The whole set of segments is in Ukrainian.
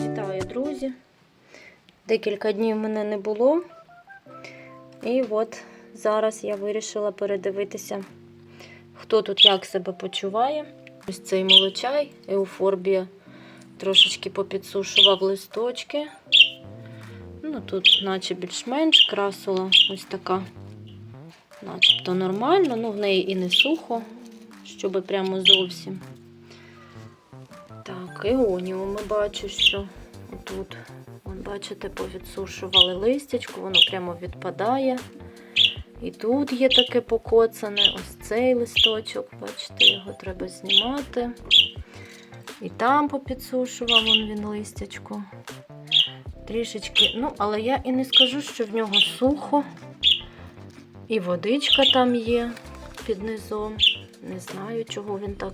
Вітаю, друзі! Декілька днів мене не було. І от зараз я вирішила передивитися, хто тут як себе почуває. Ось цей молочай, еуфорбія, трошечки попідсушував листочки. Ну, тут, наче більш-менш, красула ось така, начебто нормально, ну в неї і не сухо, щоб прямо зовсім. Так, іоніум ми бачу, що тут, вон, бачите, повідсушували листячко, воно прямо відпадає. І тут є таке покоцане, ось цей листочок, бачите, його треба знімати. І там попідсушував вон він листячко. Трішечки, ну, але я і не скажу, що в нього сухо. І водичка там є під низом. Не знаю, чого він так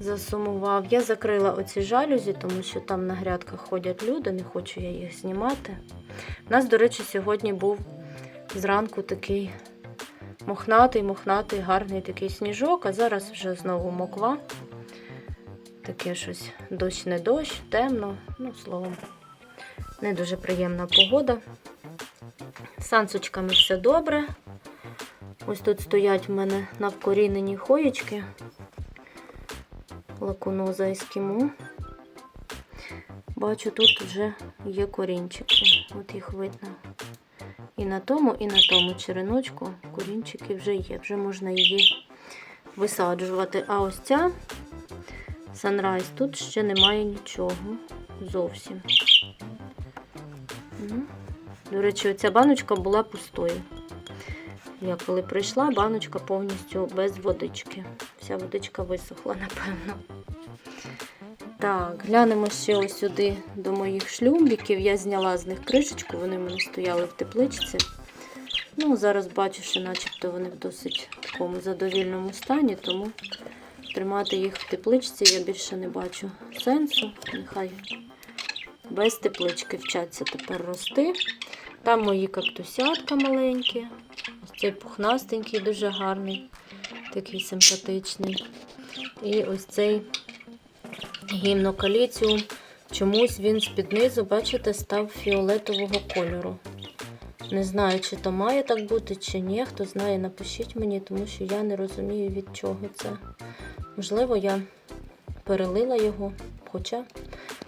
засумував. Я закрила оці жалюзі, тому що там на грядках ходять люди, не хочу я їх знімати. У нас, до речі, сьогодні був зранку такий мохнатий, мохнатий, гарний такий сніжок, а зараз вже знову моква. Таке щось дощ не дощ, темно, ну, словом, не дуже приємна погода. З Сансочками все добре. Ось тут стоять в мене навкорінені хоєчки лакуноза ескімо. Бачу, тут вже є корінчики. От їх видно. І на тому, і на тому череночку корінчики вже є. Вже можна її висаджувати. А ось ця Sunrise, тут ще немає нічого зовсім. До речі, оця баночка була пустою. Я коли прийшла, баночка повністю без водички. Вся водичка висохла, напевно. Так, глянемо ще ось сюди до моїх шлюмбіків. Я зняла з них кришечку, вони в мене стояли в тепличці. Ну, зараз бачу, що начебто вони в досить такому задовільному стані, тому тримати їх в тепличці я більше не бачу сенсу. Нехай без теплички вчаться тепер рости. Там мої кактусятка маленькі. Цей пухнастенький, дуже гарний, такий симпатичний. І ось цей гімнокаліціум. Чомусь він з-під низу, бачите, став фіолетового кольору. Не знаю, чи то має так бути, чи ні. Хто знає, напишіть мені, тому що я не розумію, від чого це. Можливо, я перелила його, хоча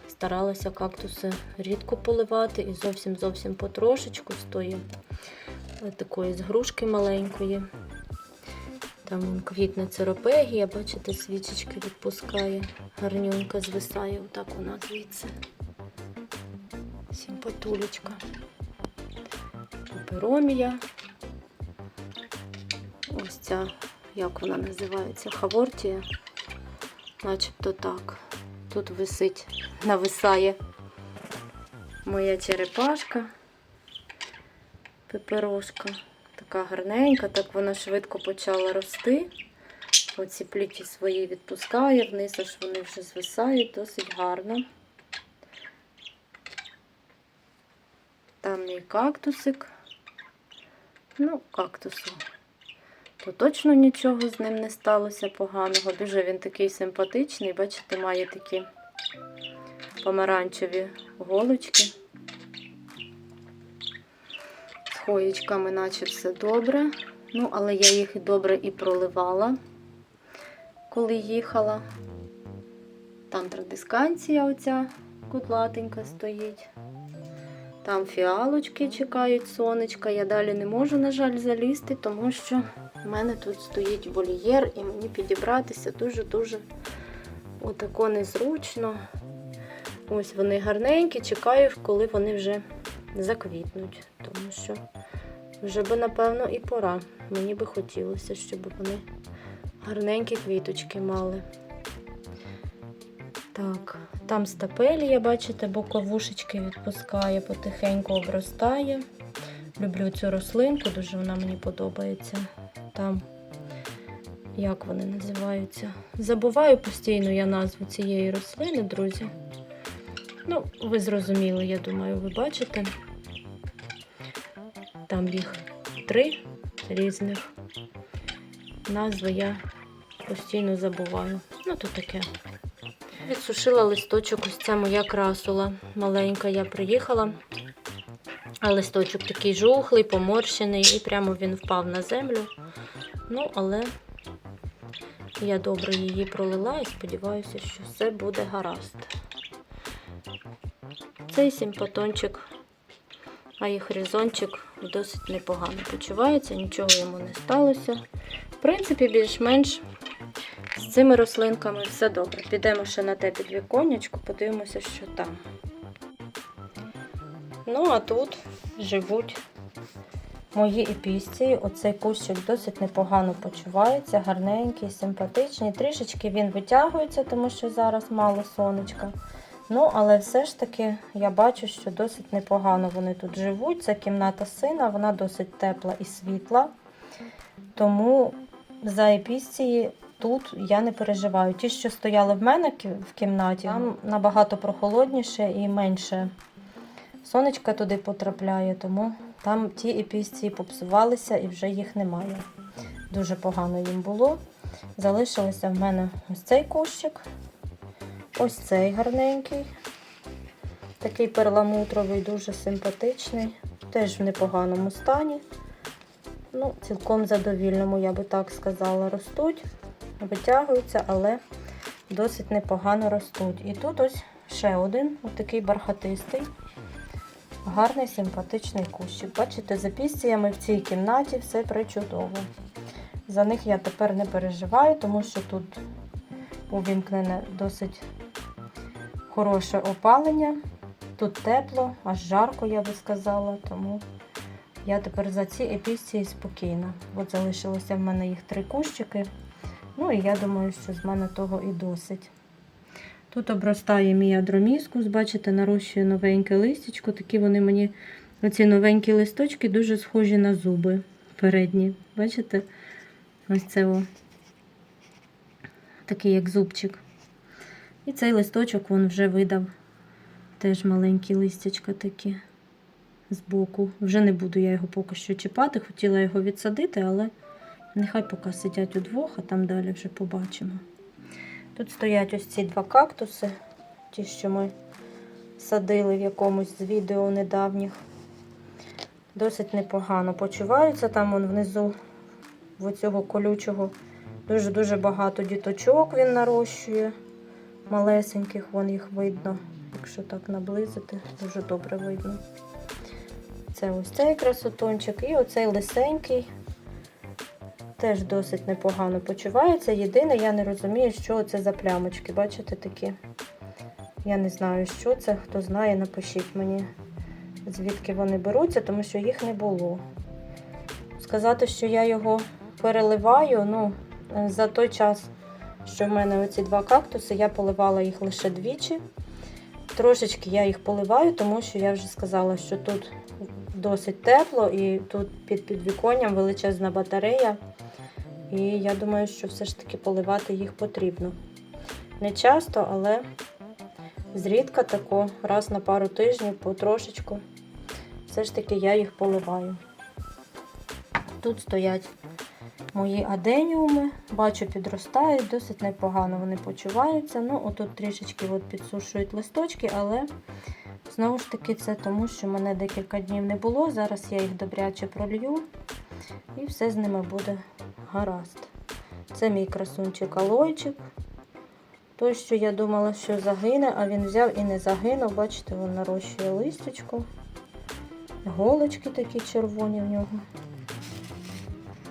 старалася кактуси рідко поливати і зовсім-зовсім потрошечку з такої з грушки маленької. Там квітне церопегія, бачите, свічечки відпускає, гарнюнька звисає, отак вона звідси. Сімпатулечка. Перомія. Ось ця, як вона називається, хавортія. Начебто так. Тут висить, нависає моя черепашка, пеперошка. Така гарненька, так вона швидко почала рости. Оці пліті свої відпускає вниз, аж вони вже звисають досить гарно. Там мій кактусик. Ну, кактусу. То точно нічого з ним не сталося поганого. Дуже він такий симпатичний. Бачите, має такі помаранчеві голочки. Хоєчками, наче все добре. Ну, але я їх добре і проливала, коли їхала. Там традисканція оця кудлатенька стоїть. Там фіалочки чекають сонечка. Я далі не можу, на жаль, залізти, тому що в мене тут стоїть вольєр і мені підібратися дуже-дуже отако незручно. Ось вони гарненькі, чекаю, коли вони вже заквітнуть, тому що вже би, напевно, і пора. Мені би хотілося, щоб вони гарненькі квіточки мали. Так, там стапелія, бачите, боковушечки відпускає, потихеньку обростає. Люблю цю рослинку, дуже вона мені подобається. Там, як вони називаються? Забуваю постійно я назву цієї рослини, друзі. Ну, ви зрозуміли, я думаю, ви бачите. Там їх три різних. назви я постійно забуваю. Ну, то таке. Відсушила листочок, ось ця моя красула. Маленька я приїхала. А листочок такий жухлий, поморщений, і прямо він впав на землю. Ну, але я добре її пролила і сподіваюся, що все буде гаразд. Цей симпатончик, а і хризончик досить непогано почувається, нічого йому не сталося. В принципі, більш-менш з цими рослинками все добре. Підемо ще на те підвіконечко, подивимося, що там. Ну, а тут живуть мої епісції. Оцей кущик досить непогано почувається, гарненький, симпатичний. Трішечки він витягується, тому що зараз мало сонечка. Ну, але все ж таки я бачу, що досить непогано вони тут живуть. Це кімната сина, вона досить тепла і світла. Тому за епісції тут я не переживаю. Ті, що стояли в мене в кімнаті, там набагато прохолодніше і менше сонечка туди потрапляє, тому там ті епісції попсувалися і вже їх немає. Дуже погано їм було. Залишилося в мене ось цей кущик, ось цей гарненький, такий перламутровий, дуже симпатичний, теж в непоганому стані. Ну, цілком задовільному, я би так сказала, ростуть, витягуються, але досить непогано ростуть. І тут ось ще один, такий бархатистий, гарний симпатичний кущик. Бачите, за пісціями в цій кімнаті все причудово. За них я тепер не переживаю, тому що тут увімкнене досить хороше опалення. Тут тепло, аж жарко, я би сказала, тому я тепер за ці епісції спокійна. От залишилося в мене їх три кущики. Ну і я думаю, що з мене того і досить. Тут обростає мій адроміскус, бачите, нарощує новеньке листячко. Такі вони мені, оці новенькі листочки, дуже схожі на зуби передні. Бачите? Ось це о. Такий як зубчик. І цей листочок він вже видав теж маленькі листячка такі збоку. Вже не буду я його поки що чіпати. Хотіла його відсадити, але нехай поки сидять удвох, а там далі вже побачимо. Тут стоять ось ці два кактуси, ті, що ми садили в якомусь з відео недавніх. Досить непогано почуваються. Там вон внизу в цього колючого дуже-дуже багато діточок він нарощує. Малесеньких, вон їх видно. Якщо так наблизити, дуже добре видно. Це ось цей красотончик і оцей лисенький. Теж досить непогано почувається. Єдине, я не розумію, що це за плямочки. Бачите такі? Я не знаю, що це. Хто знає, напишіть мені, звідки вони беруться, тому що їх не було. Сказати, що я його переливаю, ну, за той час, що в мене оці два кактуси, я поливала їх лише двічі. Трошечки я їх поливаю, тому що я вже сказала, що тут досить тепло і тут під підвіконням величезна батарея. І я думаю, що все ж таки поливати їх потрібно. Не часто, але зрідка тако, раз на пару тижнів, потрошечку. Все ж таки я їх поливаю. Тут стоять мої аденіуми, бачу, підростають, досить непогано вони почуваються. Ну, отут трішечки от підсушують листочки, але знову ж таки це тому, що мене декілька днів не було. Зараз я їх добряче пролью і все з ними буде гаразд. Це мій красунчик алойчик. Той, що я думала, що загине, а він взяв і не загинув. Бачите, він нарощує листячко. Голочки такі червоні в нього.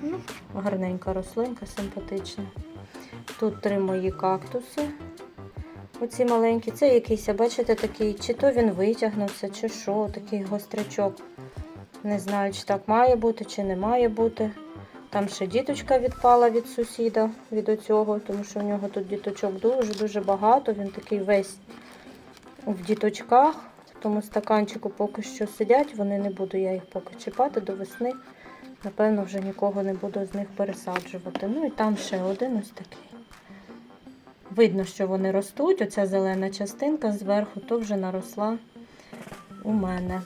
Ну, гарненька рослинка, симпатична. Тут три мої кактуси. Оці маленькі. Це якийсь, бачите, такий, чи то він витягнувся, чи що, такий гострячок. Не знаю, чи так має бути, чи не має бути. Там ще діточка відпала від сусіда, від оцього, тому що у нього тут діточок дуже-дуже багато. Він такий весь в діточках. В тому стаканчику поки що сидять, вони не буду я їх поки чіпати до весни. Напевно, вже нікого не буду з них пересаджувати. Ну і там ще один ось такий. Видно, що вони ростуть. Оця зелена частинка зверху то вже наросла у мене.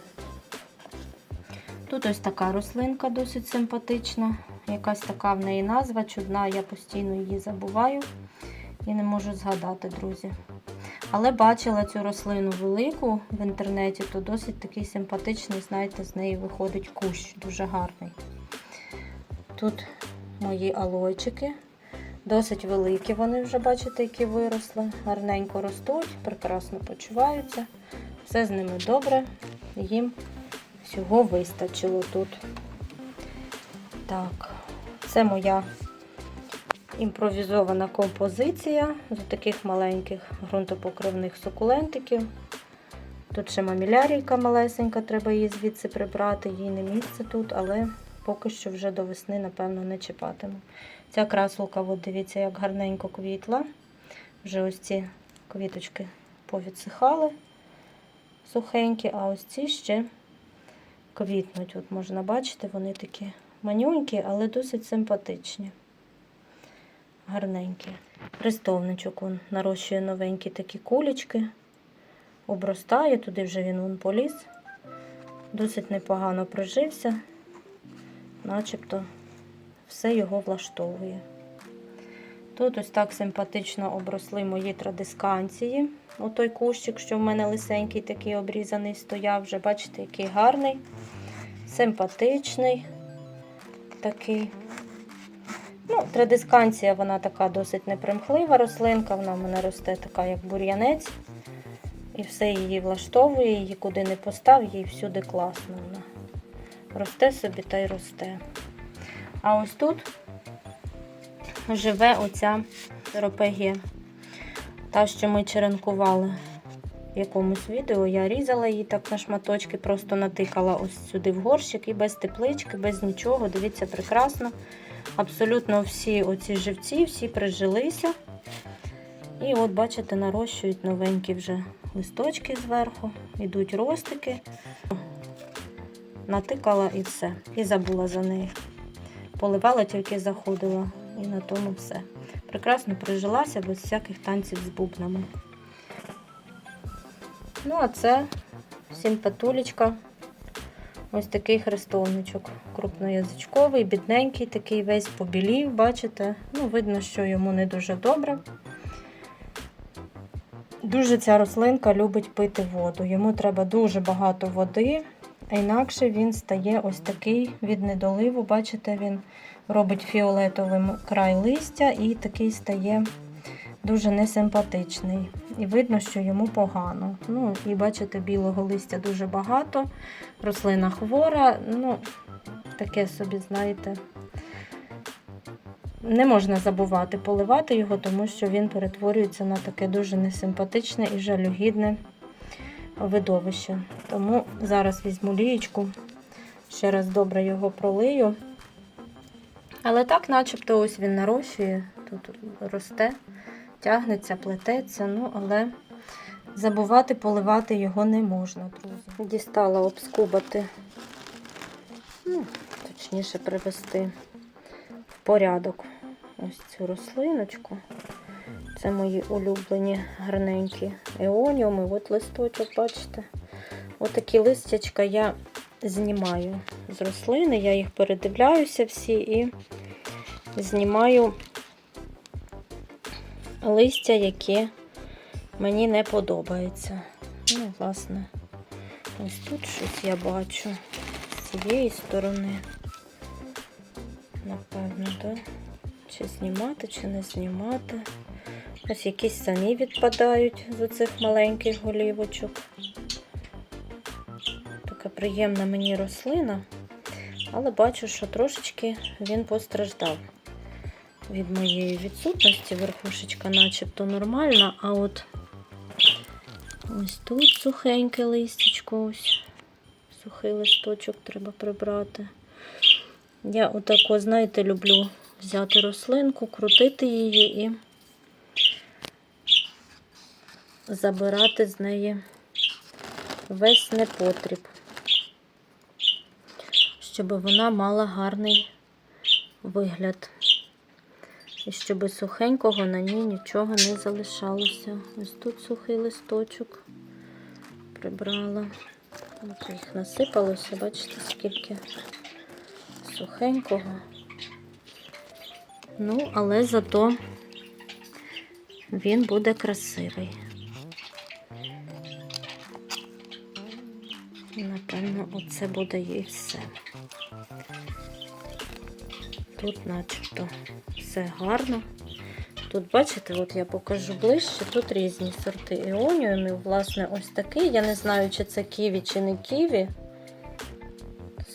Тут ось така рослинка досить симпатична. якась така в неї назва чудна, я постійно її забуваю і не можу згадати, друзі. Але бачила цю рослину велику в інтернеті, то досить такий симпатичний, знаєте, з неї виходить кущ, дуже гарний. Тут мої алойчики. Досить великі вони вже, бачите, які виросли. Гарненько ростуть, прекрасно почуваються. Все з ними добре. Їм всього вистачило тут. Так, це моя імпровізована композиція з таких маленьких ґрунтопокривних сукулентиків. Тут ще мамілярійка малесенька, треба її звідси прибрати, їй не місце тут, але поки що вже до весни, напевно, не чіпатиму. Ця красулка, от дивіться, як гарненько квітла. Вже ось ці квіточки повідсихали сухенькі, а ось ці ще квітнуть. От можна бачити, вони такі манюнькі, але досить симпатичні. Гарненькі. Хрестовничок он нарощує новенькі такі кулечки. Обростає, туди вже він вон поліз. Досить непогано прижився, начебто все його влаштовує. Тут ось так симпатично обросли мої традисканції. Отой кущик, що в мене лисенький, такий обрізаний стояв, вже бачите, який гарний, симпатичний такий. Ну, Традисканція, вона така досить непримхлива рослинка, вона в мене росте така, як бур'янець. І все її влаштовує, її куди не постав, їй всюди класно вона. Росте собі та й росте. А ось тут живе оця теропегія. Та, що ми черенкували в якомусь відео. Я різала її так на шматочки, просто натикала ось сюди в горщик і без теплички, без нічого. Дивіться, прекрасно. Абсолютно всі оці живці, всі прижилися. І от, бачите, нарощують новенькі вже листочки зверху, йдуть ростики. Натикала і все. І забула за неї. Поливала, тільки заходила. І на тому все. Прекрасно прижилася без всяких танців з бубнами. Ну, а це симпатулечка. Ось такий хрестовничок. Крупноязичковий, бідненький, такий весь побілів, бачите? Ну, видно, що йому не дуже добре. Дуже ця рослинка любить пити воду. Йому треба дуже багато води, а інакше він стає ось такий від недоливу. Бачите, він робить фіолетовим край листя і такий стає дуже несимпатичний. І видно, що йому погано. Ну, І бачите, білого листя дуже багато. Рослина хвора, ну, таке собі, знаєте, не можна забувати поливати його, тому що він перетворюється на таке дуже несимпатичне і жалюгідне видовище. Тому зараз візьму лієчку, ще раз добре його пролию. Але так, начебто, ось він нарощує, тут росте, тягнеться, плететься, ну, але забувати поливати його не можна, друзі. Дістала обскубати, ну, точніше привести в порядок ось цю рослиночку. Це мої улюблені гарненькі еоніуми. От листочок, бачите? Отакі листячка я знімаю з рослини, я їх передивляюся всі і знімаю листя, які мені не подобаються. Ну, власне, ось тут щось я бачу з цієї сторони. Напевно, так? Чи знімати, чи не знімати. Ось якісь самі відпадають з оцих маленьких голівочок. Така приємна мені рослина, але бачу, що трошечки він постраждав від моєї відсутності. Верхушечка начебто нормальна, а от ось тут сухеньке листячко, ось сухий листочок треба прибрати. Я отако, знаєте, люблю взяти рослинку, крутити її і забирати з неї весь непотріб, щоб вона мала гарний вигляд. І щоб сухенького на ній нічого не залишалося. Ось тут сухий листочок прибрала. От їх насипалося, бачите, скільки сухенького. Ну, але зато він буде красивий. Напевно, оце буде і все. Тут начебто все гарно. Тут, бачите, от я покажу ближче, тут різні сорти іоніумів. Власне, ось такий. Я не знаю, чи це ківі, чи не ківі.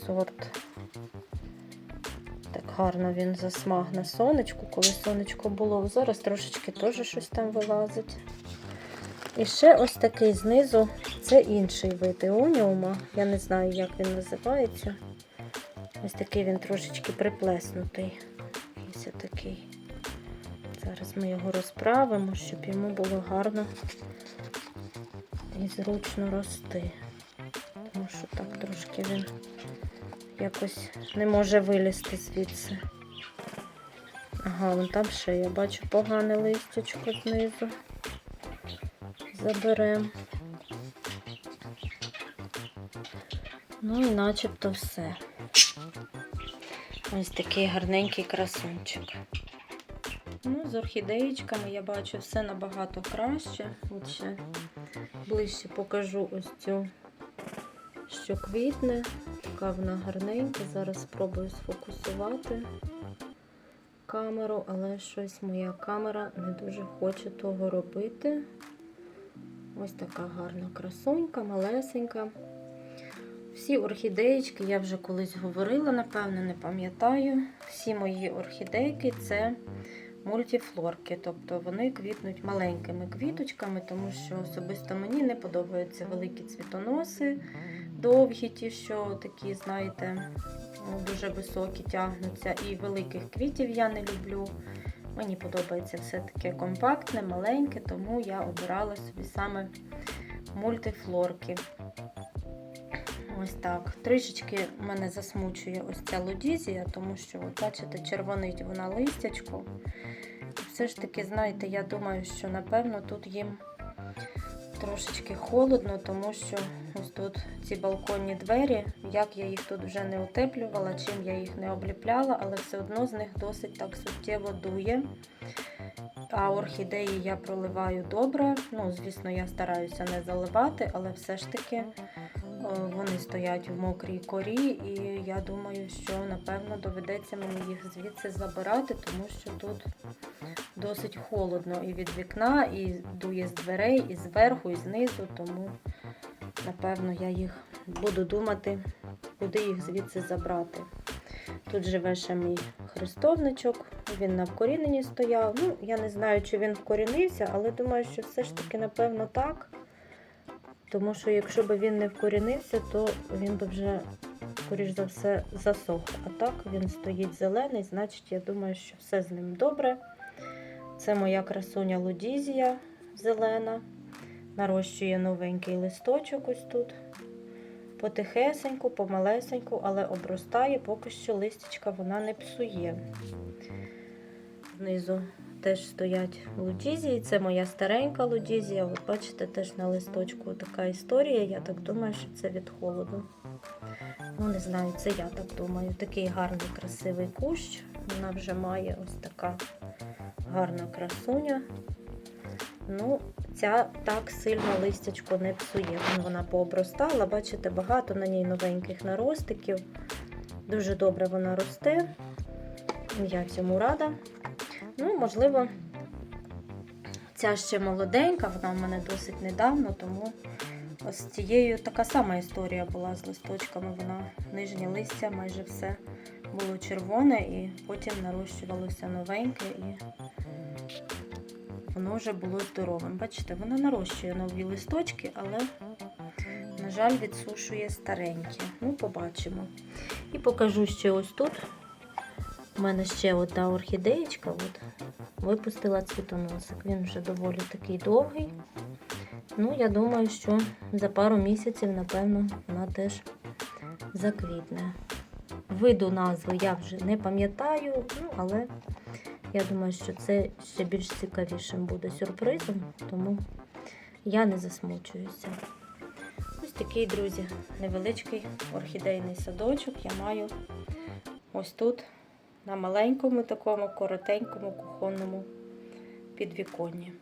Сорт. Так гарно він засмаг на сонечку, коли сонечко було. Зараз трошечки теж щось там вилазить. І ще ось такий знизу, це інший вид іоніума. Я не знаю, як він називається. Ось такий він трошечки приплеснутий. Ось такий. Зараз ми його розправимо, щоб йому було гарно і зручно рости. Тому що так трошки він якось не може вилізти звідси. Ага, вон там ще я бачу погане листячко знизу. Заберемо. Ну і начебто все. Ось такий гарненький красунчик. Ну, з орхідеєчками я бачу все набагато краще. От ще ближче покажу ось цю, що квітне. Така вона гарненька. Зараз спробую сфокусувати камеру, але щось моя камера не дуже хоче того робити. Ось така гарна красунька, малесенька. Всі орхідеєчки, я вже колись говорила, напевно, не пам'ятаю. Всі мої орхідейки це мультифлорки, тобто вони квітнуть маленькими квіточками, тому що особисто мені не подобаються великі цвітоноси, довгі, ті, що такі, знаєте, ну, дуже високі тягнуться. І великих квітів я не люблю. Мені подобається все таке компактне, маленьке, тому я обирала собі саме мультифлорки. Ось так. Трішечки мене засмучує ось ця лудізія, тому що, от бачите, червонить вона листячко. Все ж таки, знаєте, я думаю, що напевно тут їм трошечки холодно, тому що ось тут ці балконні двері, як я їх тут вже не утеплювала, чим я їх не обліпляла, але все одно з них досить так суттєво дує. А орхідеї я проливаю добре. Ну, звісно, я стараюся не заливати, але все ж таки вони стоять в мокрій корі, і я думаю, що напевно доведеться мені їх звідси забирати, тому що тут досить холодно і від вікна, і дує з дверей, і зверху, і знизу, тому напевно я їх буду думати, куди їх звідси забрати. Тут живе ще мій хрестовничок, він на вкоріненні стояв. Ну, я не знаю, чи він вкорінився, але думаю, що все ж таки, напевно, так. Тому що якщо б він не вкорінився, то він би вже, скоріш за все, засох. А так він стоїть зелений, значить, я думаю, що все з ним добре. Це моя красуня Лудізія зелена. Нарощує новенький листочок ось тут. Потихесеньку, помалесеньку, але обростає, поки що листячка вона не псує. Знизу теж стоять лудізії. Це моя старенька лудізія. Ви бачите, теж на листочку така історія. Я так думаю, що це від холоду. Ну, не знаю, це я так думаю. Такий гарний, красивий кущ. Вона вже має ось така гарна красуня. Ну, ця так сильно листячко не псує. Вона пообростала, бачите, багато на ній новеньких наростиків. Дуже добре вона росте. Я цьому рада. Ну, можливо, ця ще молоденька, вона в мене досить недавно, тому ось з цією така сама історія була з листочками. Вона нижнє листя, майже все було червоне, і потім нарощувалося новеньке і воно вже було здоровим. Бачите, вона нарощує нові листочки, але, на жаль, відсушує старенькі. Ну, побачимо. І покажу ще ось тут. У мене ще одна орхідеєчка от, випустила цвітоносик. Він вже доволі такий довгий. Ну, я думаю, що за пару місяців, напевно, вона теж заквітне. Виду назви я вже не пам'ятаю, ну, але я думаю, що це ще більш цікавішим буде сюрпризом, тому я не засмучуюся. Ось такий, друзі, невеличкий орхідейний садочок я маю ось тут на маленькому такому коротенькому кухонному підвіконні.